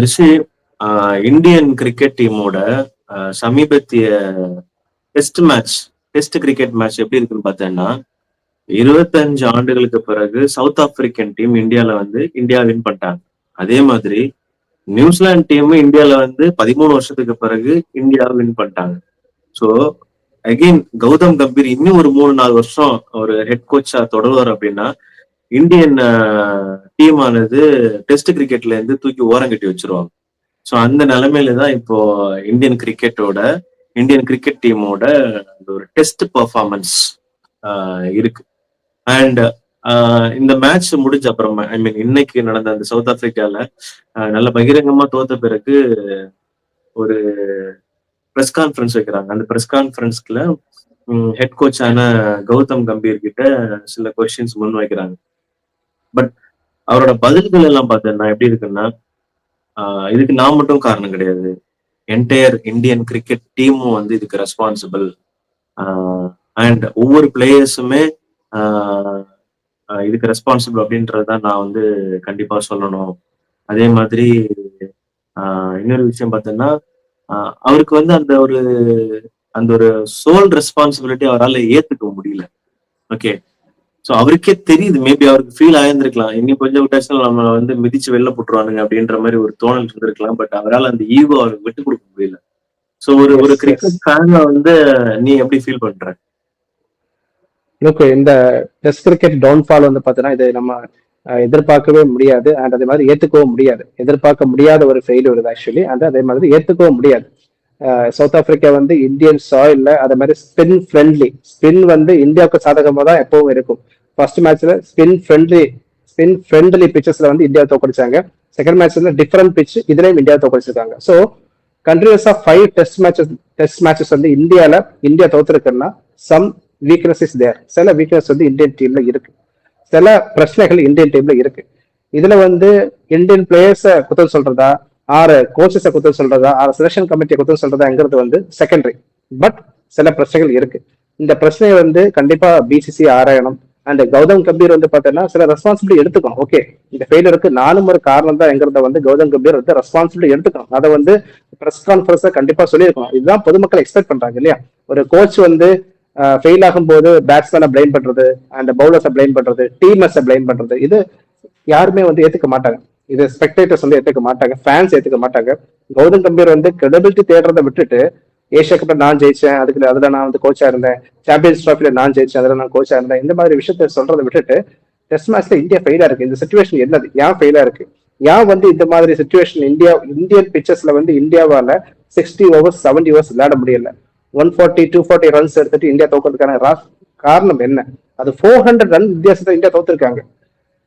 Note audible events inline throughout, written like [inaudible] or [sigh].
Harishi Indian cricket டீமோட சமீபத்திய test match test cricket match எப்படி இருக்குன்னு பார்த்தேன்னா இருபத்தஞ்சு ஆண்டுகளுக்கு பிறகு சவுத் ஆப்பிரிக்கன் டீம் இந்தியால வந்து இந்தியா வின் பண்ணிட்டாங்க. அதே மாதிரி நியூசிலாந்து டீம் இந்தியால வந்து பதிமூணு வருஷத்துக்கு பிறகு இந்தியா வின் பண்ணிட்டாங்க. ஸோ அகெயின் கௌதம் கம்பீர் இன்னும் ஒரு மூணு நாலு வருஷம் ஒரு ஹெட் கோச்சா தொடர்வார் அப்படின்னா இந்தியன் டீம் ஆனது டெஸ்ட் கிரிக்கெட்ல இருந்து தூக்கி ஓரம் கட்டி வச்சிருவாங்க. ஸோ அந்த நிலைமையில தான் இப்போ இந்தியன் கிரிக்கெட்டோட இந்தியன் கிரிக்கெட் டீமோட ஒரு டெஸ்ட் பர்ஃபார்மன்ஸ் இருக்கு. அண்ட் இந்த மேட்ச் முடிஞ்ச அப்புறமா ஐ மீன் இன்னைக்கு நடந்த அந்த சவுத் ஆப்பிரிக்கால நல்ல பகிரங்கமா தோத்த பிறகு ஒரு ப்ரெஸ் கான்ஃபரன்ஸ் வைக்கிறாங்க. அந்த ப்ரெஸ் கான்ஃபரன்ஸ்ல ஹெட் கோச்சான கௌதம் கம்பீர் கிட்ட சில கொஸ்டின்ஸ் முன் வைக்கிறாங்க பட் அவரோட பதில்கள் எல்லாம் பார்த்தேன்னா எப்படி இருக்குன்னா இதுக்கு நான் மட்டும் காரணம் கிடையாது. என்டையர் இந்தியன் கிரிக்கெட் டீமும் வந்து இதுக்கு ரெஸ்பான்சிபிள் அண்ட் ஒவ்வொரு பிளேயர்ஸுமே இதுக்கு ரெஸ்பான்சிபிள் அப்படின்றத நான் வந்து கண்டிப்பா சொல்லணும். அதே மாதிரி இன்னொரு விஷயம் பார்த்தோன்னா அவருக்கு வந்து அந்த ஒரு அந்த ஒரு சோல் ரெஸ்பான்சிபிலிட்டி அவரால் ஏத்துக்க முடியல. ஓகே ஸோ அவருக்கே தெரியுது மேபி அவருக்கு ஃபீல் ஆயிருந்திருக்கலாம். இன்னும் கொஞ்சம் விட்டாச்சும் நம்ம வந்து மிதிச்சு வெளில போட்டுருவானுங்க அப்படின்ற மாதிரி ஒரு தோணல் இருந்திருக்கலாம். பட் அவரால் அந்த ஈகோ அவருக்கு விட்டு கொடுக்க முடியல. ஸோ ஒரு ஒரு கிரிக்கெட் ஃபேன்ல வந்து நீ எப்படி ஃபீல் பண்ற? இந்த டெஸ்ட் கிரிக்கெட் டவுன்ஃபால் வந்து பார்த்தீங்கன்னா இதை நம்ம எதிர்பார்க்கவே முடியாது. அண்ட் அதே மாதிரி ஏத்துக்கவும் முடியாது. எதிர்பார்க்க முடியாத ஒரு ஃபெயிலியர் இது ஆக்சுவலி அண்ட் அதே மாதிரி ஏத்துக்கவும் முடியாது. சவுத் ஆப்பிரிக்கா வந்து இந்தியன் சாயில்ல அதே மாதிரி ஸ்பின் ஃப்ரெண்ட்லி ஸ்பின் வந்து இந்தியாவுக்கு சாதகமாக தான் எப்பவும் இருக்கும். ஃபர்ஸ்ட் மேட்ச்ல ஸ்பின் ஃப்ரெண்ட்லி ஸ்பின் ஃப்ரெண்ட்லி பிச்சஸ்ல வந்து இந்தியா தோக்கடிச்சாங்க செகண்ட் மேட்ச்ல டிஃபரெண்ட் பிச் இதுலயும் இந்தியா தோக்கடிச்சிருக்காங்க ஸோ கண்டினியூஸா five test matches test matches வந்து இந்தியால இந்தியா தோத்துருக்குன்னா சம் வீக்னஸ் இஸ் தேர் சில வீக்னஸ் வந்து இந்தியன் டீம்ல இருக்கு. சில பிரச்சனைகள் இந்தியன் டீம்ல இருக்கு. இதுல வந்து இந்தியன் பிளேயர்ஸை குத்தல் சொல்றதா? ஆறு கோச்சஸை குத்தல் சொல்றதா? ஆறு செலெக்ஷன் கமிட்டியை குத்தல் சொல்றதாங்கிறது வந்து செகண்டரி பட் சில பிரச்சனைகள் இருக்கு. இந்த பிரச்சனையை வந்து கண்டிப்பா பிசிசி ஆராயணும். அண்ட் கௌதம் கம்பீர் வந்து பாத்தீங்கன்னா சில ரெஸ்பான்சிபிலிட்டி எடுத்துக்கணும். ஓகே இந்த ஃபெயிலருக்கு நானும் ஒரு காரணம் தான் எங்கிறத வந்து கௌதம் கம்பீர் வந்து ரெஸ்பான்சிபிலிட்டி எடுத்துக்கணும். அதை வந்து பிரஸ் கான்ஃபரன்ஸ்ல கண்டிப்பா சொல்லியிருக்கணும். இதுதான் பொதுமக்கள் எக்ஸ்பெக்ட் பண்றாங்க இல்லையா? ஒரு கோச் வந்து ஃபெயில் ஆகும்போது பேட்ஸ்மேனை பிளைம் பண்றது அண்ட் பவுலர்ஸை பிளைம் பண்றது டீமர்ஸை பிளைம் பண்றது. இது யாருமே வந்து ஏத்துக்க மாட்டாங்க. இது ஸ்பெக்டேட்டர்ஸ் வந்து ஏத்துக்க மாட்டாங்க ஃபேன்ஸ் ஏத்துக்க மாட்டாங்க. கௌதம் கம்பீர் வந்து கிரெடிபிலிட்டி தேடுறதை விட்டுட்டு ஏஷியா கப்ல நான் ஜெயிச்சேன் அதுக்கு அதுல நான் வந்து கோச்சா இருந்தேன். சாம்பியன்ஸ் ட்ராஃபில நான் ஜெயிச்சேன் அதுல நான் கோச்சா இருந்தேன். இந்த மாதிரி விஷயத்த சொல்றதை விட்டுட்டு டெஸ்ட் மேட்ச்ல இந்தியா ஃபெயிலா இருக்கு. இந்த சுச்சுவேஷன் என்னது? ஏன் ஃபெயிலா இருக்கு? ஏன் வந்து இந்த மாதிரி சுச்சுவேஷன் இந்தியா இந்தியன் பிக்சர்ஸ்ல வந்து இந்தியாவால சிக்ஸ்டி ஓவர்ஸ் செவன்டி ஓவர்ஸ் விளையாட முடியல? One forty two forty runs எடுத்துட்டு இந்தியா தோக்கிறதுக்கான காரணம் என்ன? அது ஃபோர் ஹண்ட்ரட் ரன் வித்தியாசத்தை இந்தியா தோத்துருக்காங்க.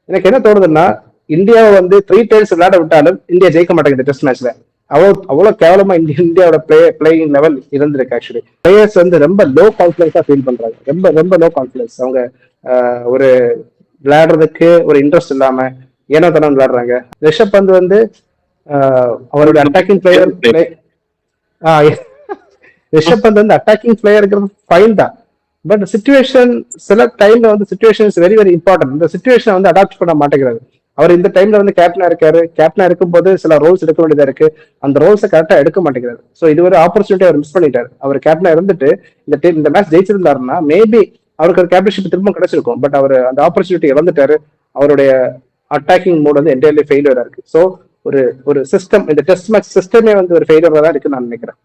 எனக்கு என்ன தோணுதுன்னா இந்தியாவை வந்து த்ரீ டைம்ஸ் விளையாட விட்டாலும் இந்தியா ஜெயிக்க மாட்டேங்குது டெஸ்ட் மேட்ச்ல அவ்வளவு அவ்வளவு கேவலமா இந்திய இந்தியாவோட பிளே பிளேயிங் லெவல் இருந்திருக்கு ஆக்சுவலி பிளேயர்ஸ் வந்து ரொம்ப லோ கான்பிடன்ஸா ஃபீல் பண்றாங்க. ரொம்ப ரொம்ப லோ கான்பிடன்ஸ் அவங்க ஒரு விளையாடுறதுக்கு ஒரு இன்ட்ரெஸ்ட் இல்லாம ஏனோ தனம் விளையாடுறாங்க. ரிஷப் பந்த் வந்து அவருடைய attacking player play Rishabh Pant வந்து அட்டாக்கிங் பிளேயருங்கிறது ஃபைன் தான். பட் சுச்சுவேஷன் சில டைம்ல வந்து situation is very very important இந்த சுச்சுவேஷனை வந்து அடாப்ட் பண்ண மாட்டேங்கிறாரு. அவர் இந்த டைம்ல வந்து கேப்டனா இருக்காரு. கேப்டனா இருக்கும்போது சில ரோல்ஸ் எடுக்க வேண்டியதா இருக்கு. அந்த ரோல்ஸை கரெக்டா எடுக்க மாட்டேங்கிறாரு. ஸோ இது ஒரு ஆப்பர்ச்சுனிட்டி அவர் மிஸ் பண்ணிட்டாரு. அவர் கேப்டனா இருந்துட்டு இந்த டீம் இந்த மேட்ச் ஜெயிச்சிருந்தாருன்னா மேபி அவருக்கு ஒரு கேப்டன்ஷிப் திரும்ப கிடைச்சிருக்கும். பட் அவர் அந்த ஆப்பர்ச்சுனிட்டி இழந்துட்டாரு. அவருடைய அட்டாக்கிங் மோட் வந்து என்டையர்லி ஃபெயிலியரா இருக்கு. ஸோ ஒரு ஒரு சிஸ்டம் இந்த டெஸ்ட் மேட்ச் சிஸ்டமே வந்து ஒரு ஃபெயிலியரா தான் இருக்குன்னு நான் நினைக்கிறேன்.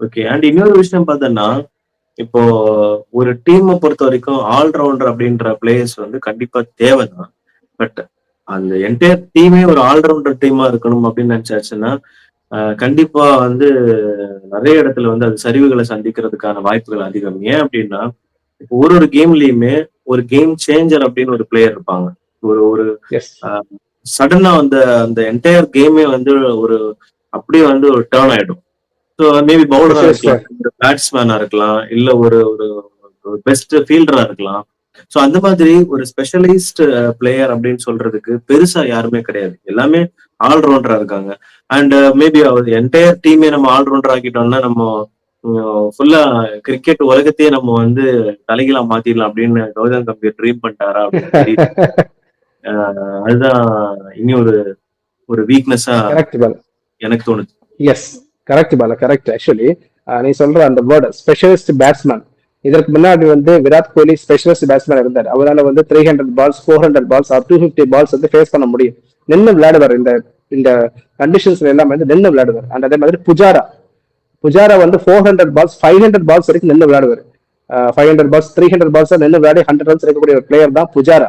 ஓகே அண்ட் இன்னொரு விஷயம் பார்த்தோன்னா இப்போ ஒரு டீமை பொறுத்த வரைக்கும் ஆல்ரவுண்டர் அப்படின்ற பிளேயர்ஸ் வந்து கண்டிப்பா தேவைதான். பட் அந்த என்டையர் டீமே ஒரு ஆல்ரவுண்டர் டீமா இருக்கணும் அப்படின்னு நினைச்சாச்சுன்னா கண்டிப்பா வந்து நிறைய இடத்துல வந்து அது சரிவுகளை சந்திக்கிறதுக்கான வாய்ப்புகள் அதிகம். ஏன் அப்படின்னா இப்போ ஒரு ஒரு கேம்லயுமே ஒரு கேம் சேஞ்சர் அப்படின்னு ஒரு பிளேயர் இருப்பாங்க. ஒரு ஒரு சடனா அந்த அந்த என்டையர் கேமே வந்து ஒரு அப்படியே வந்து ஒரு டேர்ன் ஆயிடும். ஸோ மேபி பவுலரா இருக்கலாம் பேட்ஸ்மேனா இருக்கலாம் இல்ல ஒரு ஒரு பெஸ்ட் ஃபீல்டரா இருக்கலாம். ஸோ அந்த மாதிரி ஒரு ஸ்பெஷலிஸ்ட் பிளேயர் அப்படின்னு சொல்றதுக்கு பெருசா யாருமே கிடையாது. எல்லாமே ஆல்ரவுண்டரா இருக்காங்க. அண்ட் மேபி அவர் என்டையர் டீமே நம்ம ஆல்ரவுண்டர் ஆக்கிட்டோம்னா நம்ம ஃபுல்லா கிரிக்கெட் உலகத்தையே நம்ம வந்து தலைகீழா மாத்திடலாம் அப்படின்னு கௌதம் கம்பீர் ட்ரீம் பண்ணிட்டாரா அப்படின்னு [laughs] அதுதான் இனி ஒரு ஒரு வீக்னஸா எனக்கு தோணுது. எஸ் கரெக்ட் பால கரெக்ட் ஆக்சுவலி நீ சொல்ற அந்த வேர்டு ஸ்பெஷலிஸ்ட் பேட்ஸ்மேன் இதற்கு முன்னாடி வந்து விராட் கோலி ஸ்பெஷலிஸ்ட் பேட்ஸ்மேன் இருந்தார். அவரால் வந்து three hundred balls four hundred balls or two fifty balls வந்து ஃபேஸ் பண்ண முடியும். நின்று விளையாடுவார் இந்த இந்த கண்டிஷன்ஸ்ல எல்லாம் வந்து நின்று விளையாடுவார். அண்ட் அதே மாதிரி புஜாரா. புஜாரா வந்து four hundred balls five hundred balls வரைக்கும் நின்று விளையாடுவார். Five hundred balls three hundred balls நின்று விளையாடி ஹண்ட்ரட் ரன்ஸ் இருக்கக்கூடிய ஒரு பிளேயர் தான் புஜாரா.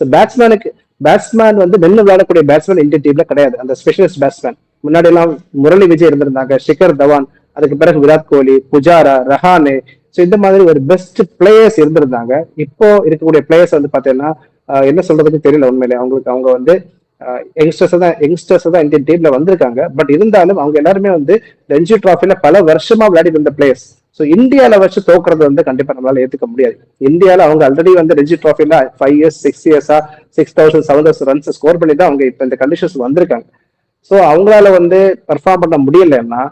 ஸோ பேட்ஸ்மேனுக்கு பேட்ஸ்மேன் வந்து நின்று விளையாடக்கூடிய பேட்ஸ்மேன் இந்தியன் டீம்ல கிடையாது. அந்த ஸ்பெஷலிஸ்ட் பேட்ஸ்மேன் முன்னாடி எல்லாம் முரளி விஜய் இருந்திருந்தாங்க ஷிகர் தவான் அதுக்கு பிறகு விராட் கோலி புஜாரா ரஹானே ஸோ இந்த மாதிரி ஒரு பெஸ்ட் பிளேயர்ஸ் இருந்திருந்தாங்க. இப்போ இருக்கக்கூடிய பிளேயர்ஸ் வந்து பார்த்தீங்கன்னா என்ன சொல்றதுக்கு தெரியல உண்மையிலே. அவங்களுக்கு அவங்க வந்து யங்ஸ்டர்ஸ் தான் யங்ஸ்டர்ஸ் தான் இந்தியன் டீம்ல வந்திருக்காங்க. பட் இருந்தாலும் அவங்க எல்லாருமே வந்து ரஞ்சி டிராஃபில பல வருஷமா விளையாடி வந்த பிளேயர்ஸ் ஸோ இந்தியாவில் வச்சு தோக்குறது வந்து கண்டிப்பாக நம்மளால ஏற்றுக்க முடியாது. இந்தியாவில் அவங்க ஆல்ரெடி வந்து ரஞ்சி ட்ராஃபியில் ஃபைவ் இயர்ஸ் சிக்ஸ் இயர்ஸா six thousand seven thousand runs score பண்ணி தான் அவங்க இப்போ இந்த கண்டிஷன்ஸ் வந்திருக்காங்க. ஸோ அவங்களால வந்து பெர்ஃபார்ம் பண்ண முடியலன்னா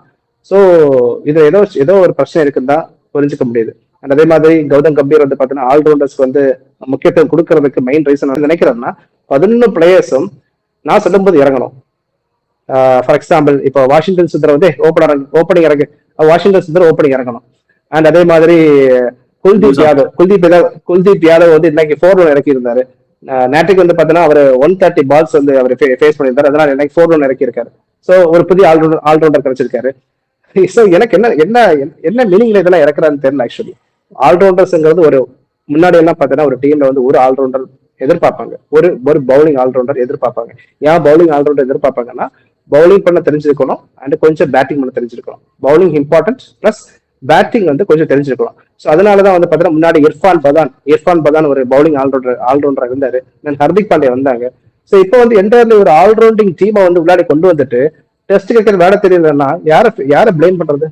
ஸோ இது ஏதோ ஏதோ ஒரு பிரச்சனை இருக்குன்னு தான் புரிஞ்சுக்க முடியுது. And அதே மாதிரி கௌதம் கம்பீர் வந்து பார்த்தீங்கன்னா ஆல்ரவுண்டர்ஸ்க்கு வந்து முக்கியத்துவம் கொடுக்கறதுக்கு மெயின் ரீசன் நினைக்கிறேன்னா பதினொன்று பிளேயர்ஸும் நான் சொல்லும்போது இறங்கணும். ஃபார் எக்ஸாம்பிள் இப்போ வாஷிங்டன் சுந்தர் வந்து ஓப்பனர் ஓப்பனிங் இறங்கு வாஷிங்டன் சுந்தர் ஓப்பனிங் இறங்கணும். அண்ட் அதே மாதிரி குல்தீப் யாதவ் குல்தீப் யாதவ் குல்தீப் யாதவ் வந்து இன்னைக்கு ஃபோர் ஒன் இறக்கி இருந்தாரு நேற்றுக்கு வந்து பார்த்தீங்கன்னா அவர் ஒன் தேர்ட்டி பால்ஸ் வந்து அவர் ஃபேஸ் பண்ணியிருந்தாரு. அதனால இன்னைக்கு ஃபோர் ஒன் இறக்கி இருக்காரு ஸோ ஒரு புதிய ஆல்ரவுண்டர் ஆல்ரவுண்டர் கிடைச்சிருக்காரு. ஸோ எனக்கு என்ன என்ன என்ன மீனிங்ல இதெல்லாம் இறக்குறான்னு தெரியல ஆக்சுவலி ஆல்ரவுண்டர்ஸ்ங்கிறது ஒரு முன்னாடி எல்லாம் பார்த்தீங்கன்னா ஒரு டீம்ல வந்து ஒரு ஆல்ரவுண்டர் எதிர்பார்ப்பாங்க. ஒரு ஒரு பவுலிங் ஆல்ரவுண்டர் எதிர்பார்ப்பாங்க. ஏன் பவுலிங் ஆல்ரவுண்டர் எதிர்பார்ப்பாங்கன்னா பவுலிங் பண்ண தெரிஞ்சிருக்கணும் அண்ட் கொஞ்சம் பேட்டிங் பண்ண தெரிஞ்சிருக்கணும். பவுலிங் இம்பார்ட்டன்ட் பிளஸ் பேட்டிங் வந்து கொஞ்சம் தெரிஞ்சிருக்கணும். ஸோ அதனாலதான் வந்து பார்த்தீங்கன்னா முன்னாடி இர்ஃபான் பதான் இர்ஃபான் பதான் ஒரு பவுலிங் ஆல்ரவுண்டர் ஆல்ரவுண்டர் இருந்தாரு. தென் ஹர்திக் பாண்டே வந்தாங்க. ஸோ இப்போ வந்து என்டையர்லி ஒரு ஆல்ரவுண்டிங் டீமை வந்து உள்ளாடி கொண்டு வந்துட்டு டெஸ்ட் கிரிக்கெட் விளையாட தெரியலன்னா யார யார பிளேம் பண்றது?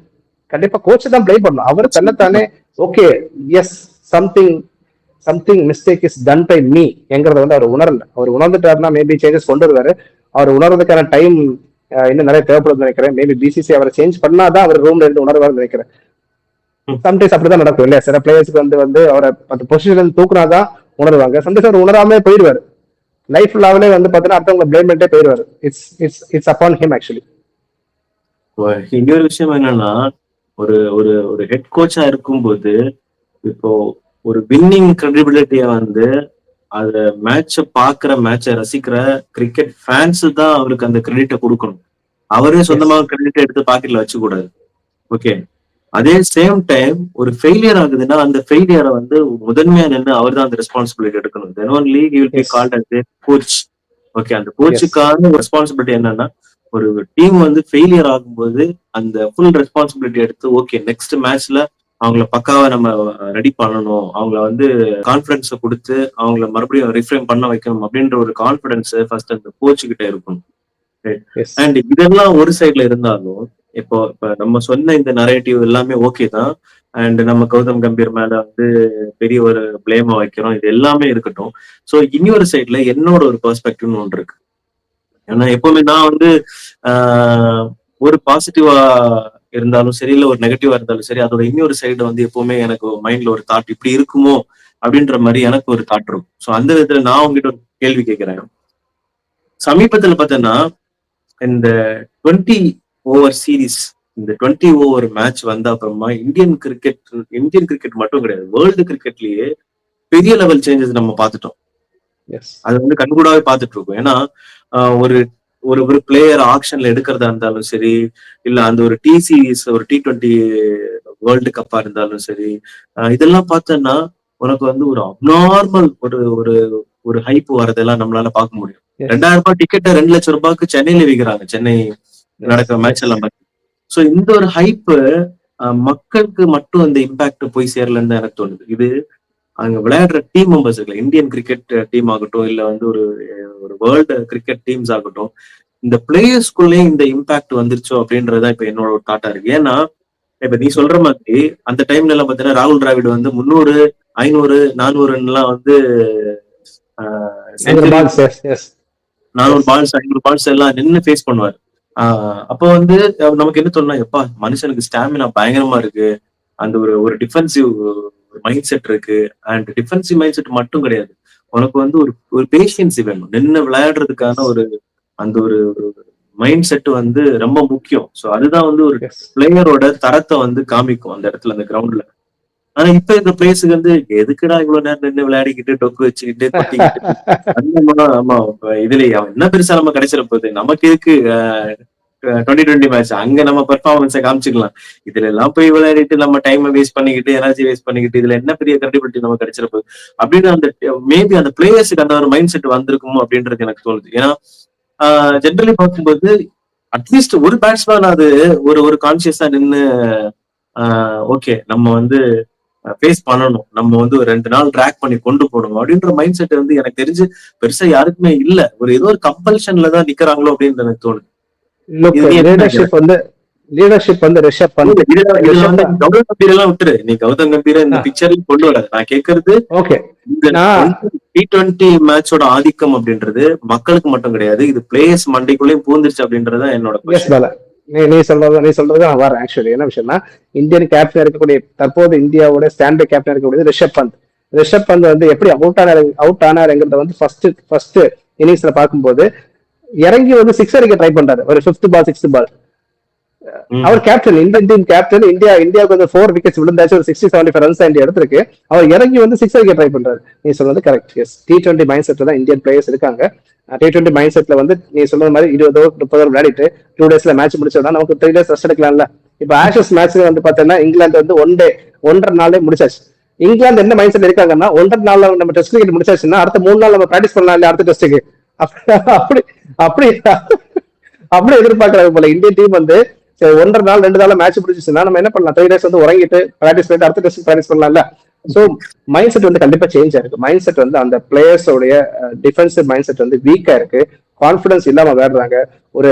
கண்டிப்பா கோச் தான் பிளேம் பண்ணணும். அவர் தன்னைத்தானே okay yes something something mistake is done by me என்கிறத வந்து அவர் உணரல. அவர் உணர்ந்துட்டாருன்னா மேபி சேஞ்சஸ் கொண்டு வருவாரு. அவர் உணர்றதுக்கான டைம் இன்னும் நிறைய தேவைப்படுதுன்னு நினைக்கிறேன். மேபி பிசிசி அவரை சேஞ்ச் பண்ணாதான் அவர் ரூம்ல இருந்து உணர்வார்னு நினைக்கிறேன். சம்டைம்ஸ் அப்படிதான் நடக்கும் இல்லையா? சில பிளேயர்ஸ்க்கு வந்து வந்து அவரை அந்த பொசிஷன் தூக்குனாதான் உணர்வாங்க. சம்டைம்ஸ் அவர் உணராமே போயிடுவாரு. லைஃப் லெவலே வந்து பாத்தீங்கன்னா அடுத்தவங்க பிளேம் பண்ணிட்டே போயிடுவாரு it's it's it's upon him actually இன்னொரு விஷயம் என்னன்னா ஒரு ஒரு ஒரு ஹெட் கோச்சா இருக்கும்போது இப்போ ஒரு வின்னிங் கிரெடிபிலிட்டிய வந்து அத மேட்ச பாக்குற மேட்ச ரசிக்கிற கிரிக்கெட் ஃபேன்ஸ் தான் அவருக்கு அந்த கிரெடிட்டை கொடுக்கணும். அவரே சொந்தமா கிரெடிட் எடுத்து பாக்கெட்ல வச்சு கூடாது. ஓகே அதே சேம் டைம் ஒரு ஃபெயிலியர் ஆகுதுன்னா அந்த ஃபெயிலியரை வந்து முதன்மையா நின்று அவர் தான் அந்த ரெஸ்பான்சிபிலிட்டி எடுக்கணும். Then only will be. Called as coach okay அந்த கோச்சுக்கான ரெஸ்பான்சிபிலிட்டி என்னன்னா ஒரு டீம் வந்து ஃபெயிலியர் ஆகும்போது அந்த ஃபுல் ரெஸ்பான்சிபிலிட்டி எடுத்து ஓகே நெக்ஸ்ட் மேட்ச்ல அவங்கள பக்காவா நம்ம ரெடி பண்ணணும். அவங்கள வந்து கான்பிடன்ஸ கொடுத்து அவங்கள மறுபடியும் ரிஃப்ரேம் பண்ண வைக்கணும் அப்படின்ற ஒரு கான்பிடன்ஸ் ஃபர்ஸ்ட் அந்த கோச் கிட்ட இருக்கணும். அண்ட் இதெல்லாம் ஒரு சைட்ல இருந்தாலும் இப்போ இப்ப நம்ம சொன்ன இந்த நரேட்டிவ் எல்லாமே ஓகே தான். அண்ட் நம்ம கௌதம் கம்பீர் மேல வந்து பெரிய ஒரு பிளேம வைக்கிறோம். இது எல்லாமே இருக்கட்டும். சோ இன்னொரு சைட்ல என்னோட ஒரு பெர்ஸ்பெக்டிவ்னு ஒன்று இருக்கு. ஏன்னா எப்பவுமே நான் வந்து ஒரு பாசிட்டிவா இருந்தாலும் சரி இல்ல ஒரு நெகட்டிவா இருந்தாலும் சரி அதோட இன்னொரு சைடு வந்து எப்பவுமே எனக்கு மைண்ட்ல ஒரு தாட் இப்படி இருக்குமோ அப்படின்ற மாதிரி எனக்கு ஒரு தாட் இருக்கும். சோ அந்த விதத்துல நான் உங்ககிட்ட ஒரு கேள்வி கேட்கிறேன் சமீபத்துல பார்த்தேன்னா இந்த டுவெண்ட்டி ஓவர் சீரிஸ் இந்த டுவெண்ட்டி ஓவர் மேட்ச் வந்த அப்புறமா இந்தியன் கிரிக்கெட் இந்தியன் கிரிக்கெட் மட்டும் கிடையாது. வேர்ல்டு கிரிக்கெட்லயே பெரிய லெவல் சேஞ்சஸ் நம்ம பார்த்துட்டோம். எஸ் அது வந்து கண்கூடாவே பார்த்துட்டு இருக்கோம். ஏன்னா ஒரு ஒரு ஒரு பிளேயர் ஆக்ஷன்ல எடுக்கிறதா இருந்தாலும் சரி இல்ல அந்த ஒரு டி சீரிஸ் ஒரு டி டுவெண்ட்டி வேர்ல்டு கப்பா இருந்தாலும் சரி இதெல்லாம் பார்த்தோன்னா உனக்கு வந்து ஒரு அப்நார்மல் ஒரு ஒரு ஒரு ஹைப் வரதெல்லாம் நம்மளால பார்க்க முடியும். ரெண்டாயிரம் ரூபாய் டிக்கெட்டை ரெண்டு லட்சம் ரூபாய்க்கு சென்னையில விற்கிறாங்க சென்னை நடக்கிற மேட்ச் எல்லாம் சோ இந்த ஒரு ஹைப் மக்களுக்கு மட்டும் இந்த இம்பாக்ட் போய் சேரலன்னு தான் எனக்கு தோணுது. இது அங்க விளையாடுற டீம் மெம்பர்ஸ் இருக்குல்ல இந்தியன் கிரிக்கெட் டீம் ஆகட்டும் இல்ல வந்து ஒரு ஒரு வேர்ல்டு கிரிக்கெட் டீம்ஸ் ஆகட்டும் இந்த பிளேயர்ஸ்குள்ளே இந்த இம்பாக்ட் வந்துருச்சோ அப்படின்றதுதான் இப்ப என்னோட ஒரு தாட்டா இருக்கு. ஏன்னா இப்ப நீ சொல்ற மாதிரி அந்த டைம்ல எல்லாம் பாத்தீங்கன்னா ராகுல் டிராவிட் வந்து முந்நூறு ஐநூறு நானூறுலாம் வந்து நானூறு பால்ஸ் ஐநூறு பால்ஸ் எல்லாம் நின்னு ஃபேஸ் பண்ணுவார். ஆஹ் அப்போ வந்து நமக்கு என்ன தோணுனா எப்பா மனுஷனுக்கு ஸ்டாமினா பயங்கரமா இருக்கு. அந்த ஒரு ஒரு டிஃபென்சிவ் மைண்ட் செட் இருக்கு. அண்ட் டிஃபென்சிவ் மைண்ட் செட் மட்டும் கிடையாது. உனக்கு வந்து ஒரு ஒரு பேஷன்ஸ் வேணும். நின்னு விளையாடுறதுக்கான ஒரு அந்த ஒரு மைண்ட் செட் வந்து ரொம்ப முக்கியம். சோ அதுதான் வந்து ஒரு பிளேயரோட தரத்தை வந்து காமிக்கும் அந்த இடத்துல அந்த கிரவுண்ட்ல ஆனா இப்ப இந்த பிளேஸுக்கு வந்து எதுக்குடா இவ்வளவு நேரம் நின்று விளையாடிக்கிட்டு டொக்கு வச்சுக்கிட்டு கொட்டிக்கிட்டு? ஆமா இதுல என்ன பெருசா நம்ம கிடைச்சிட போகுது? நமக்கு இருக்கு டுவெண்ட்டி டுவெண்ட்டி மேட்ச் அங்க நம்ம பெர்ஃபார்மன்ஸை காமிச்சுக்கலாம். இதுல எல்லாம் போய் விளையாடிட்டு நம்ம டைம் வேஸ்ட் பண்ணிக்கிட்டு எனர்ஜி வேஸ்ட் பண்ணிக்கிட்டு இதுல என்ன பெரிய கிரெடிபிலிட்டி நம்ம கிடைச்சிட போகுது? அப்படின்னு அந்த மேபி அந்த பிளேயர்ஸுக்கு அந்த ஒரு மைண்ட் செட் வந்திருக்குமோ அப்படின்றது எனக்கு தோணுது. ஏன்னா ஜென்ரலி பார்க்கும்போது அட்லீஸ்ட் ஒரு பேட்ஸ்மேன் அது ஒரு ஒரு கான்சியஸா நின்னு ஓகே நம்ம வந்து ஃபேஸ் பண்ணணும். நம்ம வந்து ஒரு ரெண்டு நாள் ட்ராக் பண்ணி கொண்டு போகணும். அப்படின்ற மைண்ட் செட் வந்து எனக்கு தெரிஞ்சு பெருசா யாருக்குமே இல்ல. ஒரு ஏதோ ஒரு கம்பல்ஷன்ல தான் நிக்கிறாங்களோ அப்படின்னு எனக்கு தோணுது. லீடர்ஷிப் வந்து லீடர்ஷிப் வந்து ரிஷப் இதுல வந்து கௌதம் கம்பீர் எல்லாம் விட்டுரு. நீ கௌதம் கம்பீர இந்த. பிக்சர்ல கொண்டு வர நான் கேக்குறது ஓகே. டி டுவெண்ட்டி மேட்சோட ஆதிக்கம் அப்படின்றது மக்களுக்கு மட்டும் கிடையாது. இது பிளேயர்ஸ் மண்டைக்குள்ளேயும் பூந்துருச்சு அப்படின்றது என்னோட நீ நீ சொல்றது நீ சொல்றது நான் வரேன் ஆக்சுவலி என்ன விஷயம்னா இந்தியன் கேப்டன் இருக்கக்கூடிய தற்போது இந்தியாவோட ஸ்டாண்டர்ட் கேப்டன் இருக்கக்கூடிய ரிஷப் பந்த். ரிஷப் பந்த் வந்து எப்படி அவுட் ஆனார் அவுட் ஆனாருங்கிறத வந்து ஃபர்ஸ்ட் ஃபர்ஸ்ட் இன்னிங்ஸ்ல பார்க்கும்போது இறங்கி வந்து சிக்ஸ் அடிக்க ட்ரை பண்றாரு. ஒரு ஃபிஃப்த் பால் சிக்ஸ்த் பால் அவர் captain Indian team captain India இந்தியாவுக்கு வந்து ஃபோர் விக்கெட்ஸ் விழுந்தாச்சு ஒரு sixty seventy five runs India எடுத்திருக்கு. அவர் இறங்கி வந்து சிக்ஸ் அடிக்க ட்ரை பண்றாரு. நீ சொல்றது correct yes T twenty mind செட்ல தான் இந்தியன் பிளேயர்ஸ் இருக்காங்க. டி டுவெண்ட்டி மைண்ட் செட்ல வந்து நீ சொன்னது மாதிரி இருபதோ முப்பதோ விளையாடிட்டு டூ டேஸ்ல மேட்ச் முடிச்சோம்னா நமக்கு த்ரீ டேஸ் ரெஸ்ட் எடுக்கலாம்ல. இப்ப ஆஷஸ் மேட்ச் வந்து பாத்தீங்கன்னா இங்கிலாந்து வந்து ஒன் டே ஒன்றரை நாளே முடிச்சாச்சு. இங்கிலாந்து என்ன மைண்ட் செட் இருக்காங்கன்னா ஒன்றரை நாள்ல நம்ம டெஸ்ட் கிரிக்கெட் முடிச்சாச்சுன்னா அடுத்த மூணு நாள் நம்ம பிராக்டிஸ் பண்ணலாம் இல்லையா அடுத்த டெஸ்ட்டுக்கு அப்படி அப்படி அப்படி எதிர்பார்க்கறாங்க போல. இந்தியன் டீம் வந்து சரி, ஒன்றரை நாள் ரெண்டு நாள் மேட்ச் பிடிச்சிச்சுன்னா நம்ம என்ன பண்ணலாம்? த்ரீ டேஸ் வந்து உறங்கிட்டு ப்ராக்டிஸ் பண்ணிட்டு அடுத்த டெஸ்ட் ப்ராக்டிஸ் பண்ணலாம்ல? ஸோ மைண்ட் செட் வந்து கண்டிப்பா சேஞ்ச் ஆயிருக்கு மைண்ட் செட் வந்து அந்த பிளேயர்ஸோடைய டிஃபென்சிவ் மைண்ட் செட் வந்து வீக்கா இருக்கு. கான்பிடன்ஸ் இல்லாம விளையாடுறாங்க. ஒரு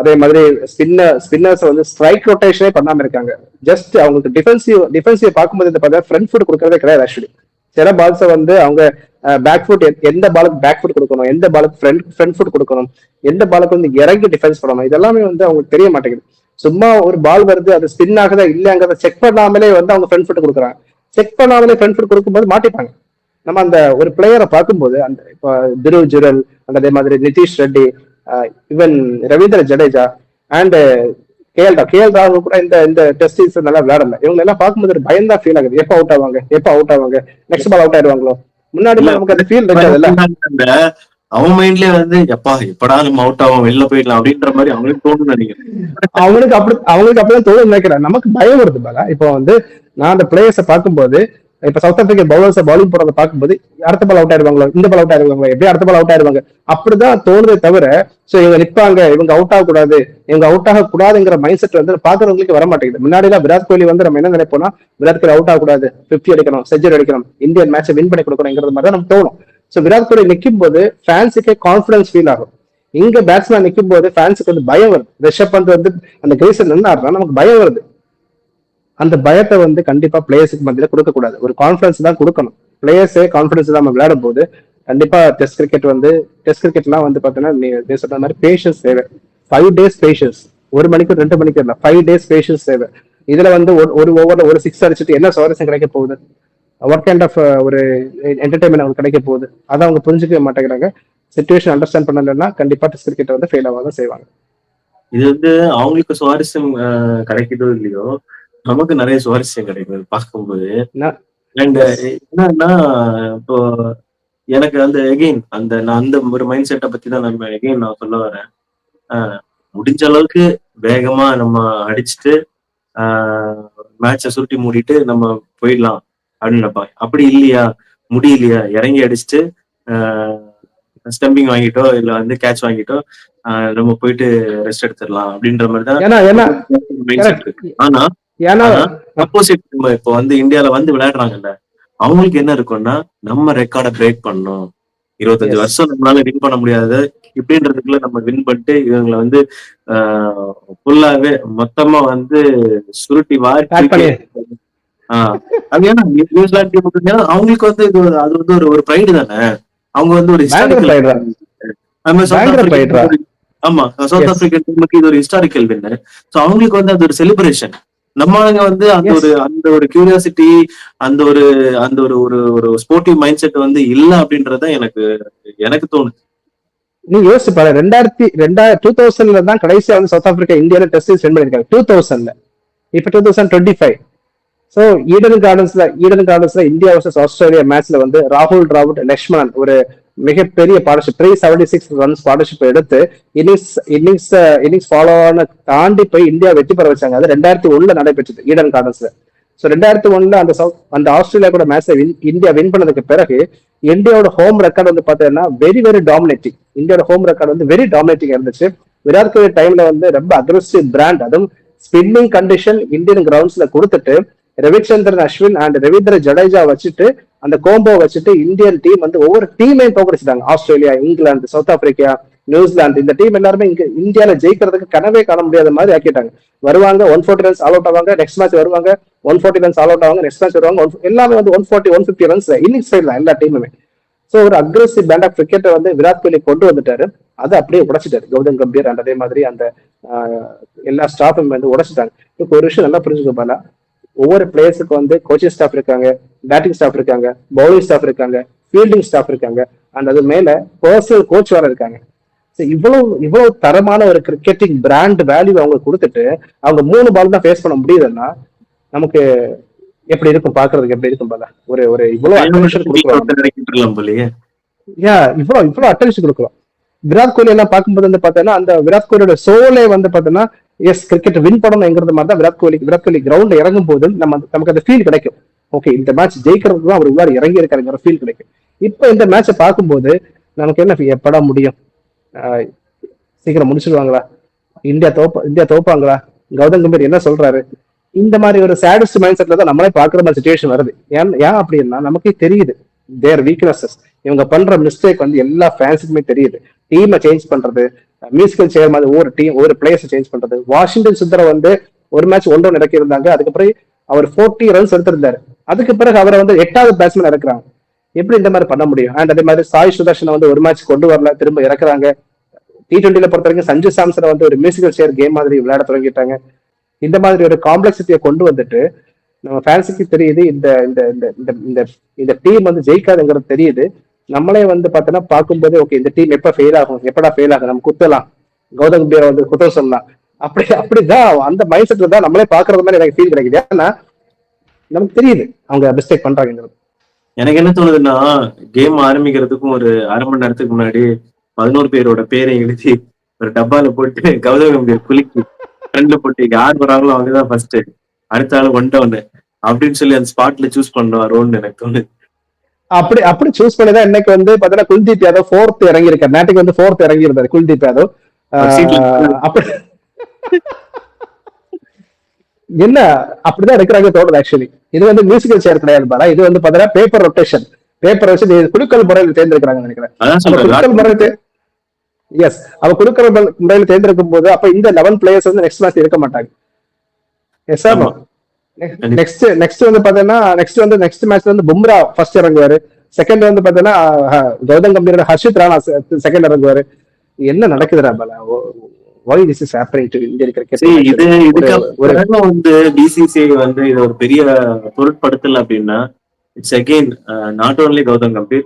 அதே மாதிரி ஸ்பின்னர் ஸ்பின்னர்ஸ் வந்து ஸ்ட்ரைக் ரொட்டேஷனே பண்ணாம இருக்காங்க. ஜஸ்ட் அவங்களுக்கு டிஃபென்சிவ் டிஃபென்சிவ் பார்க்கும்போது இந்த பார்த்தா ஃப்ரண்ட் ஃபுட் கொடுக்கறதே கிடையாது ஆக்சுவலி சில பால்ஸை வந்து அவங்க பேக் ஃபுட் எந்த பாலுக்கு பேக் ஃபுட் கொடுக்கணும் எந்த பாலுக்கு ஃப்ரண்ட் ஃப்ரண்ட் ஃபுட் கொடுக்கணும் எந்த பாலுக்கு வந்து இறங்கி டிஃபென்ஸ் பண்ணணும் இதெல்லாமே வந்து அவங்களுக்கு தெரிய மாட்டேங்குது. சும்மா ஒரு பால் வருது அது ஸ்பின் ஆகுதா இல்லையாங்கிறத செக் பண்ணாமலே வந்து அவங்க ஃப்ரண்ட் ஃபுட் கொடுக்குறாங்க. செக் பண்ணாமலே ஃப்ரண்ட் ஃபுட் கொடுக்கும்போது மாட்டிப்பாங்க. நம்ம அந்த ஒரு பிளேயரை பார்க்கும்போது அந்த இப்போ திருவ் ஜுரல் அந்த அதே மாதிரி Nitish Reddy even Ravindra Jadeja and KL Rao KL Rao கூட இந்த இந்த டெஸ்ட் நல்லா விளையாடல. இவங்க எல்லாம் பார்க்கும்போது ஒரு பயம் தான் ஃபீல் ஆகுது. எப்போ அவுட் ஆவாங்க? எப்போ அவுட் ஆவாங்க? நெக்ஸ்ட் பால் அவுட் ஆயிடுவாங்களோ? முன்னாடி நமக்கு அந்த ஃபீல் இருக்காதுல்ல? அவன் மைண்ட்லயே வந்து எப்பா எப்படா நம்ம அவுட் ஆகும் வெளில போயிடலாம் அப்படின்ற மாதிரி அவங்களுக்கு தோணும்னு நினைக்கிறேன். அவங்களுக்கு அப்படி அவங்களுக்கு அப்படிதான் தோணும் நினைக்கிறேன். நமக்கு பயம் வருது பாலா. இப்போ வந்து நான் அந்த பிளேயர்ஸை பார்க்கும்போது இப்ப சவுத் ஆப்பிரிக்கா பவுலர்ஸ் பவுலிங் போறத பார்க்கும்போது அடுத்த பால் அவுட் ஆயிருவாங்களோ இந்த பால் அவுட் ஆயிருவாங்களோ எப்படி அடுத்த பால் அவுட் ஆயிருவாங்க அப்படிதான் தோணுதே தவிர சோ இவங்க நிப்பாங்க இவங்க அவுட் ஆகக்கூடாது இவங்க அவுட் ஆகக்கூடாதுங்கிற மைண்ட் செட் வந்து பாக்குறவங்களுக்கு வர மாட்டேங்குது. முன்னாடி எல்லாம் விராட் கோலி வந்து நம்ம என்ன நினைப்போம்னா விராட் கோலி அவுட் ஆகக்கூடாது பிப்டி அடிக்கணும் செஞ்சுரி அடிக்கணும் இந்தியன் மேட்சை வின் பண்ணி கொடுக்கணுங்கிறது மாதிரி தான் நமக்கு தோணும். சோ விராட் கோலி நிற்கும் போது ஃபேன்ஸுக்கே கான்பிடன்ஸ் ஃபீல் ஆகும். இங்க பேட்ஸ்மேன் நிற்கும் போது ஃபேன்ஸுக்கு வந்து பயம் வருது. ரிஷப் பந்த் வந்து அந்த கிரீசன் நின்னாருன்னா நமக்கு பயம் வருது. அந்த பயத்தை வந்து கண்டிப்பா பிளேயர்ஸுக்கு மத்தியில கொடுக்க கூடாது. ஒரு கான்பிடன்ஸ் தான் கொடுக்கணும். பிளேயர்ஸே கான்பிடன்ஸ் தான் விளையாடும் போது கண்டிப்பா டெஸ்ட் கிரிக்கெட் வந்து டெஸ்ட் கிரிக்கெட்லாம் வந்து பாத்தீங்கன்னா நீ சொன்ன மாதிரி பேஷன்ஸ் தேவை. ஃபைவ் டேஸ் பேஷன்ஸ் ஒரு மணிக்கு ரெண்டு மணிக்கு இல்லை. ஃபைவ் டேஸ் பேஷன்ஸ் தேவை. இதுல வந்து ஒரு- ஒரு ஓவர்ல ஒரு சிக்ஸ் அடிச்சுட்டு என்ன சுவாரஸ்யம் கிடைக்க போகுது? ஒர்க் கைண்ட் ஆஃப் ஒரு என்டர்டைன்மெண்ட் அவங்களுக்கு கிடைக்க போகுது? அதை அவங்க புரிஞ்சுக்கவே மாட்டேங்கிறாங்க. சுச்சுவேஷன் அண்டர்ஸ்டாண்ட் பண்ணலன்னா கண்டிப்பா டெஸ்ட் கிரிக்கெட் வந்து ஃபெயில் ஆகாத செய்வாங்க. இது வந்து அவங்களுக்கு சுவாரஸ்யம் கிடைக்குதோ இல்லையோ நமக்கு நிறைய சுவாரஸ்யம் கிடைக்கும் பார்க்கும்போது. அண்ட் என்னன்னா இப்போ எனக்கு அந்த எகெயின் அந்த நான் அந்த ஒரு மைண்ட் செட்டை பத்தி தான் நம்ம எகெயின் நான் சொல்ல வரேன். முடிஞ்ச அளவுக்கு வேகமா நம்ம அடிச்சுட்டு மேட்சை சுருட்டி மூடிட்டு நம்ம போயிடலாம் அப்படின்னு நினைப்பாங்க. அப்படி இல்லையா? முடியலையா? இறங்கி அடிச்சுட்டு ஸ்டம்பிங் வாங்கிட்டோ இல்ல வந்து கேட்ச் வாங்கிட்டோ நம்ம போயிட்டு ரெஸ்ட் எடுத்துடலாம் அப்படின்ற மாதிரி தான் ஆனா ஏன்னா அப்போசிட் இப்போ வந்து இந்தியால வந்து விளையாடுறாங்கல்ல அவங்களுக்கு என்ன இருக்கும்னா நம்ம ரெக்கார்டை பிரேக் பண்ணணும் இருபத்தஞ்சு. வருஷம் நம்மளால வின் பண்ண முடியாது இப்படின்றதுக்குள்ள நம்ம வின் பண்ணிட்டு இவங்களை வந்து ஃபுல்லாவே மொத்தமா வந்து சுருட்டி வாரி. ஆஹ் அது ஏன்னா நியூ- நியூசிலாந்து டீம் அவங்களுக்கு வந்து இது அது வந்து ஒரு ஒரு ப்ரைடு தானே அவங்க வந்து ஒரு. ஆப்பிரிக்கா ஆமா சவுத். ஆப்பிரிக்கன் டீமுக்கு இது ஒரு ஹிஸ்டாரிக்கல் வின்னு சோ அவங்களுக்கு வந்து அது ஒரு செலிப்ரேஷன் நம்ம ஆளுங்க வந்து அந்த. ஒரு அந்த ஒரு கியூரியாசிட்டி அந்த ஒரு அந்த ஒரு ஒரு ஒரு ஸ்போர்ட்டிவ் மைண்ட் செட் வந்து இல்ல அப்படின்றத எனக்கு எனக்கு தோணுது. நீ யோசிச்சு பாரு ரெண்டாயிரத்தி ரெண்டாயிரம் டூ தௌசண்ட்ல தான் கடைசியா வந்து சவுத் ஆப்பிரிக்கா இந்தியால டெஸ்ட் சென்ட் பண்ணிருக்காங்க. டூ தௌசண்ட்ல இப்ப two thousand twenty five so Eden கார்டன்ஸ்ல Eden கார்டன்ஸ்ல இந்தியா வர்சஸ் ஆஸ்திரேலியா மேட்ச்ல வந்து ராகுல் டிராவிட் லக்ஷ்மணன் ஒரு மிகப்பெரிய partnership three seventy six runs partnership எடுத்து இன்னிங்ஸ் இன்னிங்ஸ் இன்னிங்ஸ் ஃபாலோ ஆன தாண்டி போய் இந்தியா வெற்றி பெற வச்சாங்க. அது ரெண்டாயிரத்தி ஒண்ணுல நடைபெற்றது ஈடன் கார்டன்ஸ்ல. ஸோ ரெண்டாயிரத்தி ஒண்ணுல அந்த சவுத் அந்த ஆஸ்திரேலியா கூட மேட்ச்ல இந்தியா வின் பண்ணதுக்கு பிறகு இந்தியாவோட ஹோம் ரெக்கார்ட் வந்து பாத்தீங்கன்னா வெரி வெரி டாமினேட்டிங் இந்தியாவோட ஹோம் ரெக்கார்டு வந்து வெரி டாமினேட்டிங் இருந்துச்சு. விராட் கோலி டைம்ல வந்து ரொம்ப அக்ரெசிவ் பிராண்ட் அதுவும் ஸ்பின்னிங் கண்டிஷன் இந்தியன் கிரவுண்ட்ஸ்ல கொடுத்துட்டு ரவிச்சந்திரன் அஸ்வின் அண்ட் ரவீந்திர ஜடேஜா வச்சுட்டு அந்த கோம்போ வச்சுட்டு இந்தியன் டீம் வந்து ஒவ்வொரு டீமையும் தோக்கடிச்சிட்டாங்க Australia England South Africa New Zealand. இந்த டீம் எல்லாருமே இங்க இந்தியால ஜெயிக்கிறதுக்கு கனவே காண முடியாத மாதிரி ஆக்கிட்டாங்க. வருவாங்க one forty runs all out ஆவாங்க நெக்ஸ்ட் மேட்ச் வருவாங்க one forty runs all out ஆவாங்க நெக்ஸ்ட் மேட்ச் வருவாங்க எல்லாமே வந்து one forty one fifty runs innings side தான் எல்லா டீமுமே ஸோ ஒரு அக்ரெசிவ் பேண்ட் ஆஃப் கிரிக்கெட்டை வந்து விராட் கோலி கொண்டு வந்துட்டாரு. அதை அப்படியே உடைச்சிட்டாரு. கௌதம் கம்பீர் அந்த அதே மாதிரி அந்த எல்லா ஸ்டாஃபும் வந்து உடைச்சிட்டாங்க. இப்போ ஒரு விஷயம் நல்லா புரிஞ்சுக்க பாலா. ஒவ்வொரு பிளேயர்ஸுக்கு வந்து கோச்சிங் ஸ்டாஃப் இருக்காங்க பேட்டிங் ஸ்டாஃப் இருக்காங்க பவுலிங் ஸ்டாஃப் இருக்காங்க ஃபீல்டிங் ஸ்டாஃப் இருக்காங்க. அண்ட் அது மேல பர்சனல் கோச் வேற இருக்காங்க. இவ்வளவு இவ்வளவு தரமான ஒரு கிரிக்கெட்டிங் பிராண்ட் வேல்யூ அவங்க கொடுத்துட்டு அவங்க மூணு பால் தான் ஃபேஸ் பண்ண முடியுதுன்னா நமக்கு எப்படி இருக்கும்? பாக்குறதுக்கு எப்படி இருக்கும் பால? ஒரு ஒரு இவ்வளவு அட்டென்ஷன் கொடுக்கலாம். யா இவ்வளவு இவ்வளவு அட்டென்ஷன் கொடுக்கலாம். விராட் கோலி எல்லாம் பார்க்கும்போது வந்து பாத்தீங்கன்னா அந்த விராட் கோலியோட சோலே வந்து பாத்தீங்கன்னா எஸ் கிரிக்கெட் வின் பண்ணணுங்கிறது மாதிரி தான் விராட் கோலி விராட் கோலி கிரவுண்ட்ல இறங்கும் போது நம்ம நமக்கு அந்த ஃபீல் கிடைக்கும். ஓகே இந்த மேட்ச் ஜெயிக்கிறதுக்கு தான் அவர் உள்ளார இறங்கி இருக்காருங்கிற ஃபீல் கிடைக்கும். இப்போ இந்த மேட்சை பார்க்கும்போது நமக்கு என்ன எப்படா முடியும்? ஆஹ் சீக்கிரம் முடிச்சிடுவாங்களா இந்தியா தோப்ப இந்தியா தோப்பாங்களா? கௌதம் கம்பீர் என்ன சொல்றாரு? இந்த மாதிரி ஒரு சேடஸ்ட் மைண்ட் செட்ல தான் நம்மளே பாக்குற மாதிரி சுச்சுவேஷன் வருது. ஏன் ஏன் அப்படின்னா நமக்கே தெரியுது. தேர் வீக்னஸஸ் இவங்க பண்ற மிஸ்டேக் வந்து எல்லா ஃபேன்ஸுக்குமே தெரியுது. டீமை சேஞ்ச் பண்றது மியூசிக்கல் சேர் மாதிரி ஒவ்வொரு டீம் ஒவ்வொரு பிளேயர்ஸ் சேஞ்ச் பண்றது. வாஷிங்டன் சுந்தர வந்து ஒரு மேட்ச் ஒன்று ஒன்று இறக்கி இருந்தாங்க அதுக்கப்புறம் அவர் 40 ரன்ஸ் எடுத்திருந்தாரு. அதுக்கு பிறகு அவரை வந்து எட்டாவது பேட்ஸ்மேன் இறக்குறாங்க. எப்படி இந்த மாதிரி பண்ண முடியும்? அண்ட் அதே மாதிரி சாய் சுதர்ஷனை வந்து ஒரு மேட்ச் கொண்டு வரல திரும்ப இறக்குறாங்க. டி டுவெண்ட்டில பொறுத்த வரைக்கும் சஞ்சு சாம்சனை வந்து ஒரு மியூசிக்கல் சேர் கேம் மாதிரி விளையாட தொடங்கிட்டாங்க. இந்த மாதிரி ஒரு காம்ப்ளெக்சிட்டியை கொண்டு வந்துட்டு நம்ம ஃபேன்ஸுக்கு தெரியுது இந்த இந்த இந்த இந்த இந்த இந்த டீம் வந்து ஜெயிக்காதுங்கிறது தெரியுது. நம்மளே வந்து பார்த்தோன்னா பார்க்கும்போது ஓகே இந்த டீம் எப்ப ஃபெயில் ஆகும் எப்படா ஃபெயில் ஆகும் நம்ம குத்தலாம். கௌதம் கம்பீர் வந்து குத்தம் சொல்லலாம் அப்படி அப்படிதான் அந்த மைண்ட் செட்ல தான் நம்மளே பாக்குறது மாதிரி எனக்கு ஃபீல் கிடைக்குது. ஏன்னா நமக்கு தெரியுது அவங்க மிஸ்டேக் பண்றாங்கிறது எனக்கு என்ன தோணுதுன்னா கேம் ஆரம்பிக்கிறதுக்கும் ஒரு அரை மணி நேரத்துக்கு முன்னாடி பதினோரு பேரோட பேரை எழுதி ஒரு டப்பால போட்டு கௌதம் கம்பீர் குலுக்கி ஃப்ரெண்ட்ல போட்டு யார் வராங்களோ அவங்கதான் ஃபர்ஸ்ட் அடுத்த ஆளு ஒன் டவுன் அப்படின்னு சொல்லி அந்த ஸ்பாட்ல சூஸ் பண்ணுவாரோன்னு எனக்கு தோணுது. அப்படி அப்படி சூஸ் பண்ணி தான் இன்னைக்கு வந்து பாத்தீங்கன்னா குல்தீப் யாதவ் ஃபோர்த் இறங்கி இருக்காரு நேற்றுக்கு வந்து ஃபோர்த் இறங்கி இருந்தாரு குல்தீப் யாதவ். அப்படி. என்ன அப்படிதான் இருக்கிறாங்க தோணுது ஆக்சுவலி இது வந்து மியூசிக்கல் சேர் கிடையாது பாரா இது வந்து பாத்தீங்கன்னா பேப்பர் ரொட்டேஷன் பேப்பர் வச்சு குலுக்கல் முறையில் தேர்ந்தெடுக்கிறாங்க நினைக்கிறேன். எஸ் அவ முறை- முறையில் தேர்ந்தெடுக்கும் போது அப்ப இந்த லெவன் பிளேயர்ஸ் வந்து நெக்ஸ்ட் மேட்ச் இருக்க மாட்டாங்க. எஸ் ஆமா. நெக்ஸ்ட் நெக்ஸ்ட் வந்து பாத்தீங்கன்னா நெக்ஸ்ட் வந்து நெக்ஸ்ட் மேட்ச்ல வந்து பும்ரா ஃபர்ஸ்ட் இறங்குவாரு. செகண்ட் வந்து பாத்தீங்கன்னா கௌதம் கம்பீரோட ஹர்ஷித் ராணா செகண்ட் இறங்குவாரு. என்ன நடக்குதுடா பல? Why this is happening to Indian சரி, இது கிரிக்கெட் இதுக்கு வந்து பிசிசிஐ வந்து இது ஒரு பெரிய பொருட்படுத்தல அப்படின்னா it's again not only Gautam Gambhir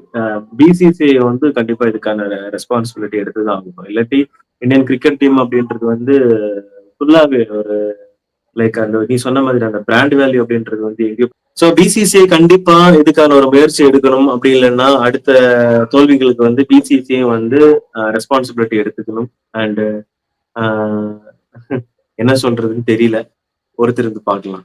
BCCI வந்து கண்டிப்பா இதுக்கான ரெஸ்பான்சிபிலிட்டி எடுத்துதான் ஆகணும். இல்லாட்டி இந்தியன் கிரிக்கெட் டீம் அப்படின்றது வந்து ஃபுல்லாவே ஒரு லைக் அந்த நீ சொன்ன மாதிரி அந்த பிராண்ட் வேல்யூ அப்படின்றது வந்து எங்கேயும் ஸோ பிசிசிஐ கண்டிப்பா இதுக்கான ஒரு முயற்சி எடுக்கணும் அப்படி இல்லைன்னா அடுத்த தோல்விகளுக்கு வந்து பிசிசிஐ வந்து ரெஸ்பான்சிபிலிட்டி எடுத்துக்கணும். அண்ட் [laughs] என்ன சொல்றதுன்னு தெரியல. ஒருத்தர் இருந்து பார்க்கலாம்.